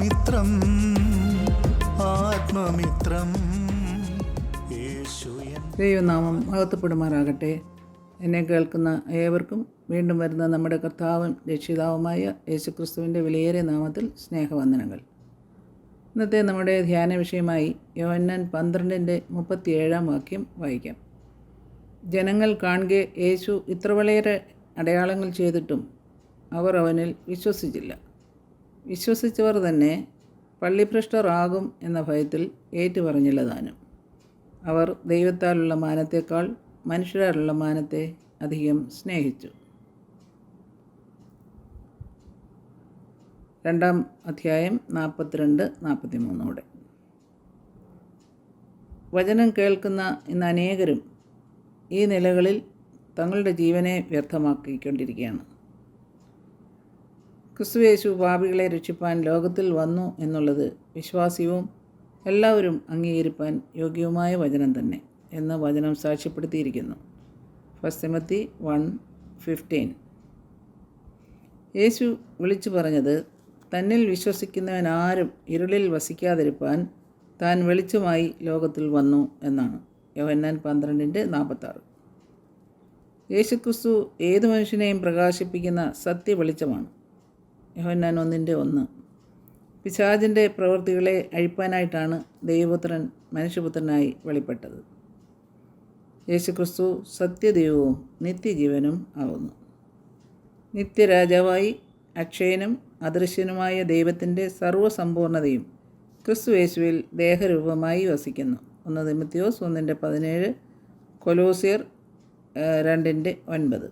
ആത്മമിത്രം ആത്മമിത്രം. ദൈവനാമം മഹത്വപ്പെടുമാറാകട്ടെ. എന്നെ കേൾക്കുന്ന ഏവർക്കും വീണ്ടും വരുന്ന നമ്മുടെ കർത്താവും രക്ഷിതാവുമായ യേശുക്രിസ്തുവിന്റെ വിലയേറിയ നാമത്തിൽ സ്നേഹവന്ദനങ്ങൾ. ഇന്നത്തെ നമ്മുടെ ധ്യാന വിഷയമായി യോന്നൻ പന്ത്രണ്ടിന്റെ മുപ്പത്തിയേഴാം വാക്യം വായിക്കാം. ജനങ്ങൾ കാണുക യേശു ഇത്ര വളരെയേറെ അടയാളങ്ങൾ ചെയ്തിട്ടും അവർ അവനിൽ വിശ്വസിച്ചില്ല. വിശ്വസിച്ചവർ തന്നെ പള്ളിഭ്രഷ്ടറാകും എന്ന ഭയത്തിൽ ഏറ്റുപറഞ്ഞില്ല താനും. അവർ ദൈവത്താലുള്ള മാനത്തേക്കാൾ മനുഷ്യരാലുള്ള മാനത്തെ അധികം സ്നേഹിച്ചു. രണ്ടാം അധ്യായം നാൽപ്പത്തിരണ്ട് നാൽപ്പത്തി മൂന്നോടെ വചനം കേൾക്കുന്ന ഇന്ന് അനേകരും ഈ നിലകളിൽ തങ്ങളുടെ ജീവനെ വ്യർത്ഥമാക്കിക്കൊണ്ടിരിക്കുകയാണ്. ക്രിസ്തുയേശു പാപികളെ രക്ഷിപ്പാൻ ലോകത്തിൽ വന്നു എന്നുള്ളത് വിശ്വാസ്യവും എല്ലാവരും അംഗീകരിപ്പാൻ യോഗ്യവുമായ വചനം തന്നെ എന്ന് വചനം സാക്ഷ്യപ്പെടുത്തിയിരിക്കുന്നു. ഫസ്റ്റമത്തി വൺ ഫിഫ്റ്റീൻ യേശു വിളിച്ചു പറഞ്ഞത് തന്നിൽ വിശ്വസിക്കുന്നവൻ ആരും ഇരുളിൽ വസിക്കാതിരിപ്പാൻ താൻ വെളിച്ചമായി ലോകത്തിൽ വന്നു എന്നാണ്. യോഹന്നാൻ പന്ത്രണ്ടിന്റെ നാൽപ്പത്താറ്. യേശുക്രിസ്തു ഏതു മനുഷ്യനെയും പ്രകാശിപ്പിക്കുന്ന സത്യ വെളിച്ചമാണ് യോഹന്നാൻ ഒന്നിന്റെ ഒന്ന്. പിശാചിന്റെ പ്രവൃത്തികളെ അഴിപ്പാനായിട്ടാണ് ദൈവപുത്രൻ മനുഷ്യപുത്രനായി വെളിപ്പെട്ടത്. യേശുക്രിസ്തു സത്യദൈവവും നിത്യജീവനും ആകുന്നു നിത്യരാജാവായി അക്ഷയനും അദൃശ്യനുമായ ദൈവത്തിന്റെ സർവസമ്പൂർണതയും ക്രിസ്തു യേശുവിൽ ദേഹരൂപമായി വസിക്കുന്നു. ഒന്ന് തിമത്തിയോസ് ഒന്നിന്റെ പതിനേഴ് കൊലോസിയർ രണ്ടിന്റെ ഒൻപത്.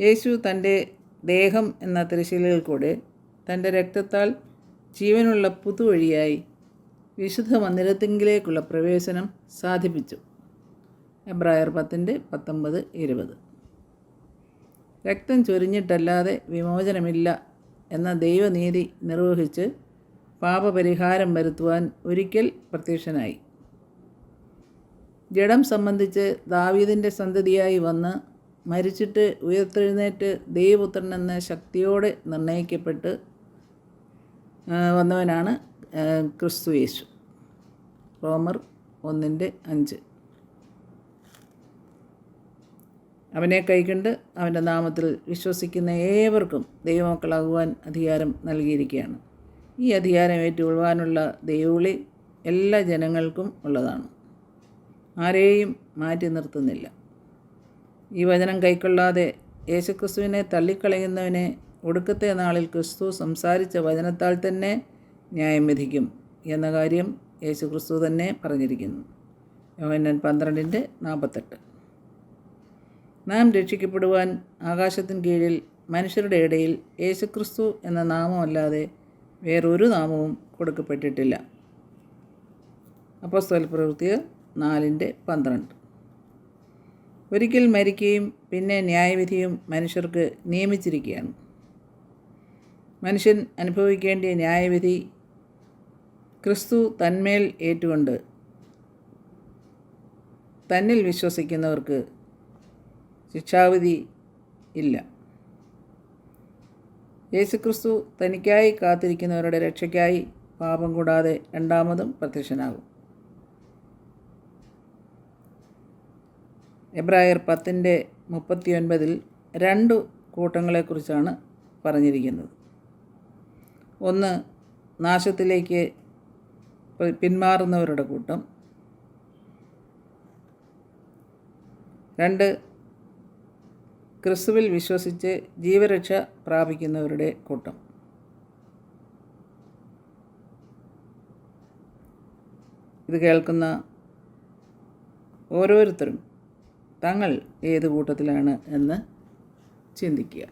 യേശു തന്റെ ദേഹം എന്ന തിരശീലയിൽ കൂടെ തന്റെ രക്തത്താൽ ജീവനുള്ള പുതുവഴിയായി വിശുദ്ധ മന്ദിരത്തിങ്കിലേക്കുള്ള പ്രവേശനം സാധിപ്പിച്ചു. എബ്രായർ പത്തിന്റെ പത്തൊമ്പത് ഇരുപത്. രക്തം ചൊരിഞ്ഞിട്ടല്ലാതെ വിമോചനമില്ല എന്ന ദൈവനീതി നിർവഹിച്ച് പാപപരിഹാരം വരുത്തുവാൻ ഒരിക്കൽ പ്രത്യക്ഷനായി. ജഡം സംബന്ധിച്ച് ദാവീദിന്റെ സന്തതിയായി വന്ന് മരിച്ചിട്ട് ഉയർത്തെഴുന്നേറ്റ് ദൈവപുത്രനെന്ന ശക്തിയോടെ നിർണയിക്കപ്പെട്ട് വന്നവനാണ് ക്രിസ്തു യേശു. റോമർ ഒന്നിന്റെ അഞ്ച്. അവനെ കൈകണ്ട് അവന്റെ നാമത്തിൽ വിശ്വസിക്കുന്ന ഏവർക്കും ദൈവമക്കളാകുവാൻ അധികാരം നൽകിയിരിക്കുകയാണ്. ഈ അധികാരം ഏറ്റുകൊള്ളുവാനുള്ള ദൈവവിളി എല്ലാ ജനങ്ങൾക്കും ഉള്ളതാണ്. ആരെയും മാറ്റി നിർത്തുന്നില്ല. ഈ വചനം കൈക്കൊള്ളാതെ യേശുക്രിസ്തുവിനെ തള്ളിക്കളയുന്നവനെ ഒടുക്കത്തെ നാളിൽ ക്രിസ്തു സംസാരിച്ച വചനത്താൽ തന്നെ ന്യായം വിധിക്കും എന്ന കാര്യം യേശുക്രിസ്തു തന്നെ പറഞ്ഞിരിക്കുന്നു. യോഹന്നൻ പന്ത്രണ്ടിന്റെ നാൽപ്പത്തെട്ട്. നാം രക്ഷിക്കപ്പെടുവാൻ ആകാശത്തിന് കീഴിൽ മനുഷ്യരുടെ ഇടയിൽ യേശുക്രിസ്തു എന്ന നാമമല്ലാതെ വേറൊരു നാമവും കൊടുക്കപ്പെട്ടിട്ടില്ല. അപ്പോസ്തൽ പ്രവൃത്തികൾ നാലിന്റെ പന്ത്രണ്ട്. ഒരിക്കൽ മരിക്കുകയും പിന്നെ ന്യായവിധിയും മനുഷ്യർക്ക് നിയമിച്ചിരിക്കുകയാണ്. മനുഷ്യൻ അനുഭവിക്കേണ്ട ന്യായവിധി ക്രിസ്തു തന്മേൽ ഏറ്റുകൊണ്ട് തന്നിൽ വിശ്വസിക്കുന്നവർക്ക് ശിക്ഷാവിധി ഇല്ല. യേശുക്രിസ്തു തനിക്കായി കാത്തിരിക്കുന്നവരുടെ രക്ഷയ്ക്കായി പാപം കൂടാതെ രണ്ടാമതും പ്രത്യക്ഷനാകും. എബ്രായർ പത്തിന്റെ മുപ്പത്തിയൊൻപതിൽ രണ്ട് കൂട്ടങ്ങളെക്കുറിച്ചാണ് പറഞ്ഞിരിക്കുന്നത്. ഒന്ന് നാശത്തിലേക്ക് പിന്മാറുന്നവരുടെ കൂട്ടം. രണ്ട് ക്രിസ്തുവിൽ വിശ്വസിച്ച് ജീവരക്ഷ പ്രാപിക്കുന്നവരുടെ കൂട്ടം. ഇത് കേൾക്കുന്ന ഓരോരുത്തരും തങ്ങൾ ഏത് കൂട്ടത്തിലാണ് എന്ന് ചിന്തിക്കുക.